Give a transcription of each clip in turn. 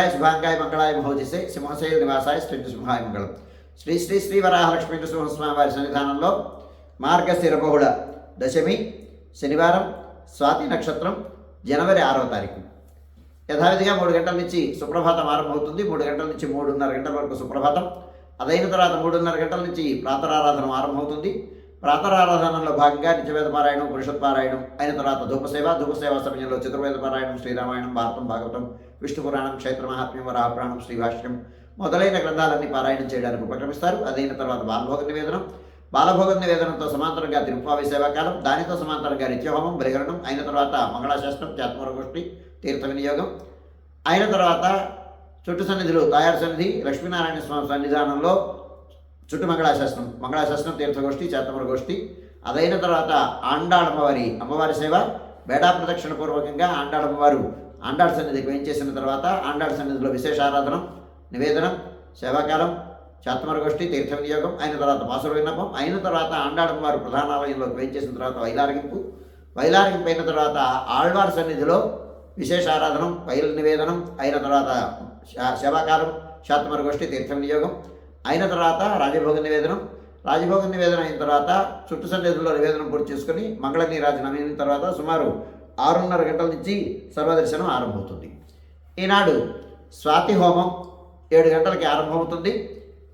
శుభాంగాయ మంగళాయ మహోజసే సింహశైల నివాసాయ శ్రీ సింహాయ మంగళం. శ్రీ శ్రీ శ్రీ వరాహలక్ష్మీ నృసింహస్వామి వారి సన్నిధానంలో మార్గశిరబహుళ దశమి శనివారం స్వాతి నక్షత్రం జనవరి ఆరవ తారీఖు. యథావిధిగా మూడు గంటల నుంచి సుప్రభాతం ఆరంభమవుతుంది. మూడు గంటల నుంచి మూడున్నర గంటల వరకు సుప్రభాతం. అదైన తర్వాత మూడున్నర గంటల నుంచి ప్రాతరారాధన ఆరంభమవుతుంది. ప్రాతరారాధనలో భాగంగా నిత్యవేద పారాయణం పురుషత్ పారాయణం అయిన తర్వాత ధూపసేవ ధూపసేవ సమయంలో చతుర్వేద పారాయణం శ్రీరామాయణం భారతం భాగవతం విష్ణు పురాణం క్షేత్ర మహాత్మ్యం వరాపురాణం శ్రీభాష్యం మొదలైన గ్రంథాలన్నీ పారాయణం చేయడానికి ఉపక్రమిస్తారు. అదైన తర్వాత బాలభోగ నివేదనం. బాలభోగ నివేదనంతో సమాంతరంగా తిరుపావి సేవాకాలం దానితో సమాంతరంగా నిత్యహోమం బలిహరణం అయిన తర్వాత మంగళాశాస్త్రం చాత్మర గోష్ఠి తీర్థ వినియోగం. అయిన తర్వాత చుట్టు సన్నిధులు తాయారు సన్నిధి లక్ష్మీనారాయణ స్వామి సన్నిధానంలో చుట్టు మంగళాశాసనం. మంగళాశాసనం తీర్థగోష్ఠి చేతమర గోష్ఠి. అదైన తర్వాత ఆండాళ్ అమ్మవారి అమ్మవారి సేవ. బేడా ప్రదక్షిణ పూర్వకంగా ఆండాళ్ అమ్మవారు ఆండాళ్ సన్నిధికి వేయించేసిన తర్వాత ఆండాళ్ సన్నిధిలో విశేష ఆరాధనం నివేదనం సేవాకాలం చాతమర గోష్ఠి తీర్థ వినియోగం అయిన తర్వాత పాసుర విన్నపం అయిన తర్వాత ఆండాళ్ అమ్మవారు ప్రధానాలయంలోకి వేయించేసిన తర్వాత వైలారగింపు. వైలారగింపు అయిన తర్వాత ఆళ్వార్ సన్నిధిలో విశేష ఆరాధనం వైల నివేదనం అయిన తర్వాత సేవాకాలం శాతమర గోష్ఠి తీర్థ వినియోగం. అయిన తర్వాత రాజభోగ నివేదనం రాజభోగ నివేదన అయిన తర్వాత చుట్టు సన్నిధుల్లో నివేదనం పూర్తి చేసుకుని మంగళ నీరాజనం అయిన తర్వాత సుమారు ఆరున్నర గంటల నుంచి సర్వదర్శనం ఆరంభమవుతుంది. ఈనాడు స్వాతి హోమం ఏడు గంటలకి ఆరంభమవుతుంది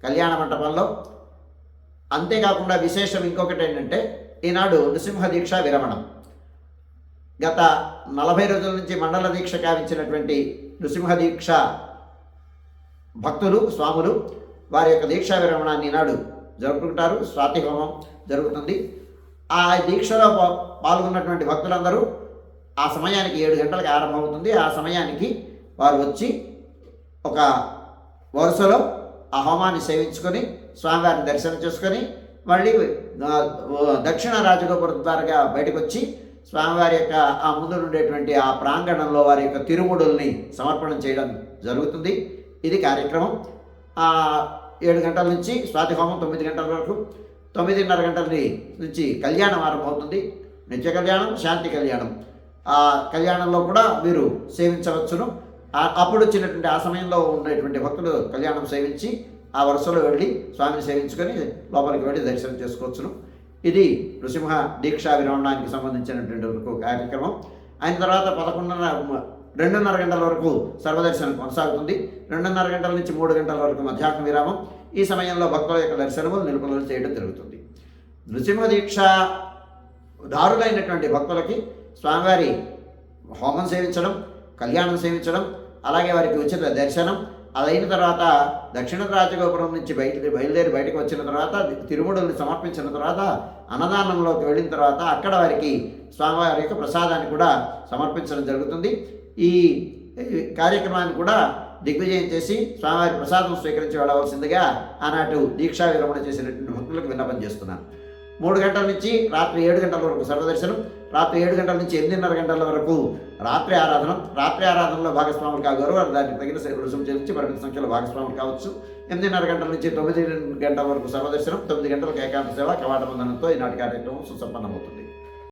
కళ్యాణ మంటపంలో. అంతేకాకుండా విశేషం ఇంకొకటి ఏంటంటే ఈనాడు నృసింహ దీక్ష విరమణం. గత నలభై రోజుల నుంచి మండల దీక్ష కావించినటువంటి నృసింహ దీక్ష భక్తులు స్వాములు వారి యొక్క దీక్షా విరమణాన్ని ఈనాడు జరుపుకుంటారు. స్వాతి హోమం జరుగుతుంది. ఆ దీక్షలో పాల్గొన్నటువంటి భక్తులందరూ ఆ సమయానికి ఏడు గంటలకు ఆరంభమవుతుంది. ఆ సమయానికి వారు వచ్చి ఒక వరుసలో ఆ హోమాన్ని సేవించుకొని స్వామివారిని దర్శనం చేసుకొని మళ్ళీ దక్షిణ రాజగోపురం ద్వారాగా బయటకు వచ్చి స్వామివారి యొక్క ఆ ముందు ఉండేటువంటి ఆ ప్రాంగణంలో వారి యొక్క తిరుముడుల్ని సమర్పణం చేయడం జరుగుతుంది. ఇది కార్యక్రమం. ఏడు గంటల నుంచి స్వాతి హోమం తొమ్మిది గంటల వరకు. తొమ్మిదిన్నర గంటల నుంచి కళ్యాణం ఆరంభమవుతుంది. నిత్య కళ్యాణం శాంతి కళ్యాణం. ఆ కళ్యాణంలో కూడా మీరు సేవించవచ్చును. ఆ- అప్పుడు వచ్చినటువంటి ఆ సమయంలో ఉండేటువంటి భక్తులు కళ్యాణం సేవించి ఆ వరుసలో వెళ్ళి స్వామిని సేవించుకొని లోపలికి వెళ్ళి దర్శనం చేసుకోవచ్చును. ఇది నృసింహ దీక్షా విరమణానికి సంబంధించినటువంటి ఒక కార్యక్రమం. అయిన తర్వాత పదకొండున్నర రెండున్నర గంటల వరకు సర్వదర్శనం కొనసాగుతుంది. రెండున్నర గంటల నుంచి మూడు గంటల వరకు మధ్యాహ్న విరామం. ఈ సమయంలో భక్తుల యొక్క దర్శనము నిలుపుదల చేయడం జరుగుతుంది. నృసింహ దీక్ష దారులైనటువంటి భక్తులకి స్వామివారి హోమం సేవించడం కళ్యాణం సేవించడం అలాగే వారికి ఉచిత దర్శనం అదైన తర్వాత దక్షిణ రాజగోపురం నుంచి బయట బయలుదేరి బయటకు వచ్చిన తర్వాత తిరుమడుల్ని సమర్పించిన తర్వాత అన్నదానంలోకి వెళ్ళిన తర్వాత అక్కడ వారికి స్వామివారి యొక్క ప్రసాదాన్ని కూడా సమర్పించడం జరుగుతుంది. ఈ కార్యక్రమాన్ని కూడా దిగ్విజయం చేసి స్వామివారి ప్రసాదం స్వీకరించి వెళ్ళవలసిందిగా ఆనాటి దీక్షా విరమణ చేసినటువంటి భక్తులకు విన్నపం చేస్తున్నాను. మూడు గంటల నుంచి రాత్రి ఏడు గంటల వరకు సర్వదర్శనం రాత్రి ఏడు గంటల నుంచి ఎనిమిదిన్నర గంటల వరకు రాత్రి ఆరాధన రాత్రి ఆరాధనలో భాగస్వాములు కాగలరు. వారు దానికి తగిన రుసుము చెల్లించి పరిమిత సంఖ్యలో భాగస్వాములు కావచ్చు. ఎనిమిదిన్నర గంటల నుంచి తొమ్మిది గంటల వరకు సర్వదర్శనం తొమ్మిది గంటలకు ఏకాంత సేవ కవాట బంధనంతో ఈనాటి కార్యక్రమం సుసంపన్నమవుతుంది.